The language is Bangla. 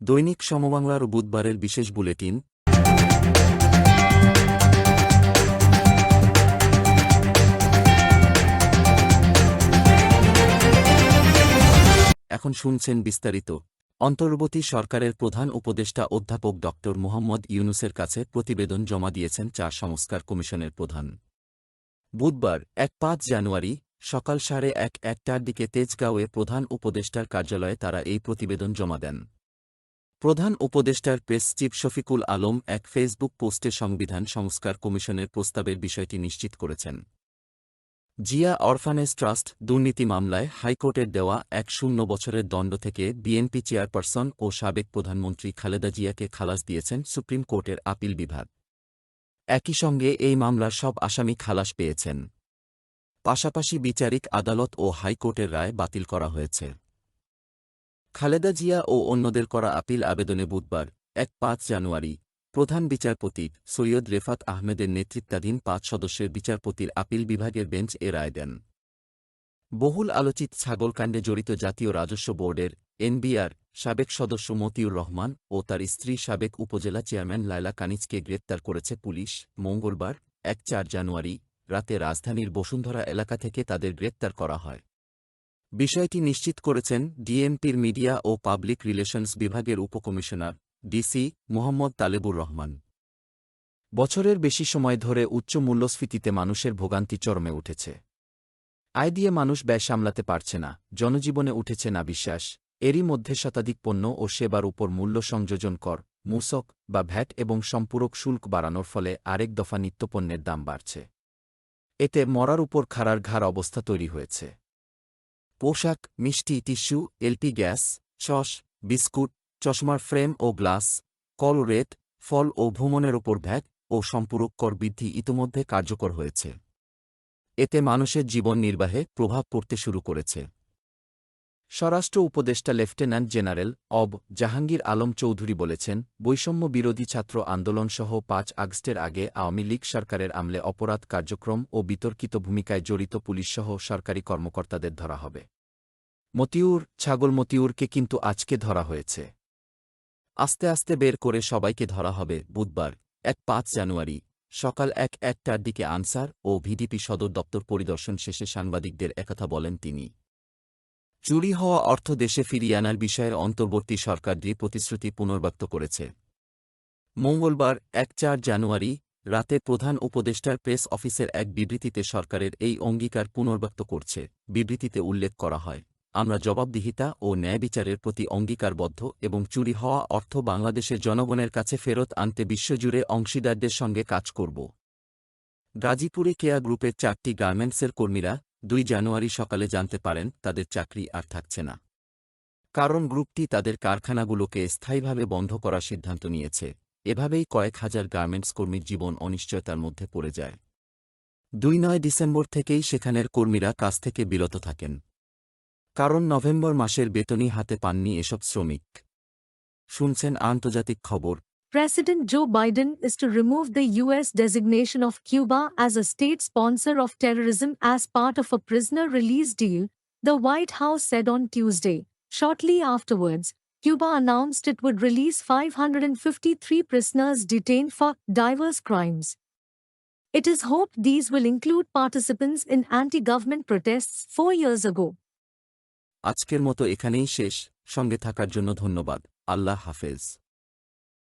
দৈনিক সমবাংলার বুধবারের বিশেষ বুলেটিন। এখন শুনছেন বিস্তারিত। অন্তর্বর্তী সরকারের প্রধান উপদেষ্টা অধ্যাপক ড মোহাম্মদ ইউনুসের কাছে প্রতিবেদন জমা দিয়েছেন চা সংস্কার কমিশনের প্রধান। বুধবার, এক পাঁচ জানুয়ারি, সকাল সাড়ে এক একটার দিকে তেজগাঁওয়ে প্রধান উপদেষ্টার কার্যালয়ে তারা এই প্রতিবেদন জমা দেন। প্রধান উপদেষ্টার প্রেস চিফ শফিকুল আলম এক ফেসবুক পোস্টে সংবিধান সংস্কার কমিশনের প্রস্তাবের বিষয়টি নিশ্চিত করেছেন। জিয়া অরফানেজ ট্রাস্ট দুর্নীতি মামলায় হাইকোর্টের দেওয়া এক শূন্য বছরের দণ্ড থেকে বিএনপি চেয়ারপারসন ও সাবেক প্রধানমন্ত্রী খালেদা জিয়াকে খালাস দিয়েছেন সুপ্রিম কোর্টের আপিল বিভাগ। একই সঙ্গে এই মামলার সব আসামি খালাস পেয়েছেন। পাশাপাশি বিচারিক আদালত ও হাইকোর্টের রায় বাতিল করা হয়েছে। খালেদা জিয়া ও অন্যদের করা আপিল আবেদনে বুধবার, এক পাঁচ জানুয়ারি, প্রধান বিচারপতি সৈয়দ রেফাত আহমেদের নেতৃত্বাধীন পাঁচ সদস্যের বিচারপতির আপিল বিভাগের বেঞ্চ এ রায় দেন। বহুল আলোচিত ছাগলকাণ্ডে জড়িত জাতীয় রাজস্ব বোর্ডের এনবিআর সাবেক সদস্য মতিউর রহমান ও তার স্ত্রী সাবেক উপজেলা চেয়ারম্যান লায়লা কানিজকে গ্রেপ্তার করেছে পুলিশ মঙ্গলবার, এক চার জানুয়ারি, রাতে রাজধানীর বসুন্ধরা এলাকা থেকে তাদের গ্রেপ্তার করা হয়। বিষয়টি নিশ্চিত করেছেন ডিএমপির মিডিয়া ও পাবলিক রিলেশনস বিভাগের উপকমিশনার, ডিসি মোহাম্মদ তালেবুর রহমান। বছরের বেশি সময় ধরে উচ্চ মূল্যস্ফীতিতে মানুষের ভোগান্তি চরমে উঠেছে। আয় দিয়ে মানুষ ব্যয় সামলাতে পারছে না, জনজীবনে উঠেছে না বিশ্বাস, এরই মধ্যে শতাধিক পণ্য ও সেবার উপর মূল্য সংযোজন কর, মূসক বা ভ্যাট এবং সম্পূরক শুল্ক বাড়ানোর ফলে আরেক দফা নিত্যপণ্যের দাম বাড়ছে। এতে মরার উপর খাড়ার ঘাড় অবস্থা তৈরি হয়েছে। পোশাক, মিষ্টি tissue, LP gas sauce biscuit, চশমার ফ্রেম ও গ্লাস, কল রেত ফল ও ভ্রমণের ওপর ভ্যাট ও সম্পূরক কর বৃদ্ধি ইতিমধ্যে কার্যকর হয়েছে। এতে মানুষের জীবন নির্বাহে প্রভাব পড়তে শুরু করেছে। স্বরাষ্ট্র উপদেষ্টা লেফটেন্যান্ট জেনারেল অব জাহাঙ্গীর আলম চৌধুরী বলেছেন, বৈষম্য বিরোধী ছাত্র আন্দোলনসহ পাঁচ আগস্টের আগে আওয়ামী লীগ সরকারের আমলে অপরাধ কার্যক্রম ও বিতর্কিত ভূমিকায় জড়িত পুলিশসহ সরকারি কর্মকর্তাদের ধরা হবে। মতিউর, ছাগল মতিউরকে কিন্তু আজকে ধরা হয়েছে। আস্তে আস্তে বের করে সবাইকে ধরা হবে বুধবার, এক পাঁচ জানুয়ারি, সকাল এক একটার দিকে আনসার ও ভিডিপি সদর দপ্তর পরিদর্শন শেষে সাংবাদিকদের একথা বলেন তিনি। চুরি হওয়া অর্থ দেশে ফিরিয়ে আনার বিষয়ের অন্তর্বর্তী সরকার দিয়ে প্রতিশ্রুতি পুনর্ব্যক্ত করেছে। মঙ্গলবার, এক চার জানুয়ারি, রাতে প্রধান উপদেষ্টার প্রেস অফিসের এক বিবৃতিতে সরকারের এই অঙ্গীকার পুনর্ব্যক্ত করছে। বিবৃতিতে উল্লেখ করা হয়, আমরা জবাবদিহিতা ও ন্যায় বিচারের প্রতি অঙ্গীকারবদ্ধ এবং চুরি হওয়া অর্থ বাংলাদেশের জনগণের কাছে ফেরত আনতে বিশ্বজুড়ে অংশীদারদের সঙ্গে কাজ করব। গাজীপুরে কেয়া গ্রুপের চারটি গার্মেন্টসের কর্মীরা দুই জানুয়ারি সকালে জানতে পারেন, তাদের চাকরি আর থাকছে না। কারণ গ্রুপটি তাদের কারখানাগুলোকে স্থায়ীভাবে বন্ধ করার সিদ্ধান্ত নিয়েছে। এভাবেই কয়েক হাজার গার্মেন্টস কর্মীর জীবন অনিশ্চয়তার মধ্যে পড়ে যায়। দুই নয় ডিসেম্বর থেকেই সেখানের কর্মীরা কাজ থেকে বিরত থাকেন। কারণ নভেম্বর মাসের বেতনই হাতে পাননি এসব শ্রমিক। শুনছেন আন্তর্জাতিক খবর। President Joe Biden is to remove the U.S. designation of Cuba as a state sponsor of terrorism as part of a prisoner release deal, the White House said on Tuesday. Shortly afterwards, Cuba announced it would release 553 prisoners detained for diverse crimes. It is hoped these will include participants in anti government protests four years ago. আজকের মতো এখানেই শেষ সঙ্গে থাকার জন্য ধন্যবাদ আল্লাহ হাফেজ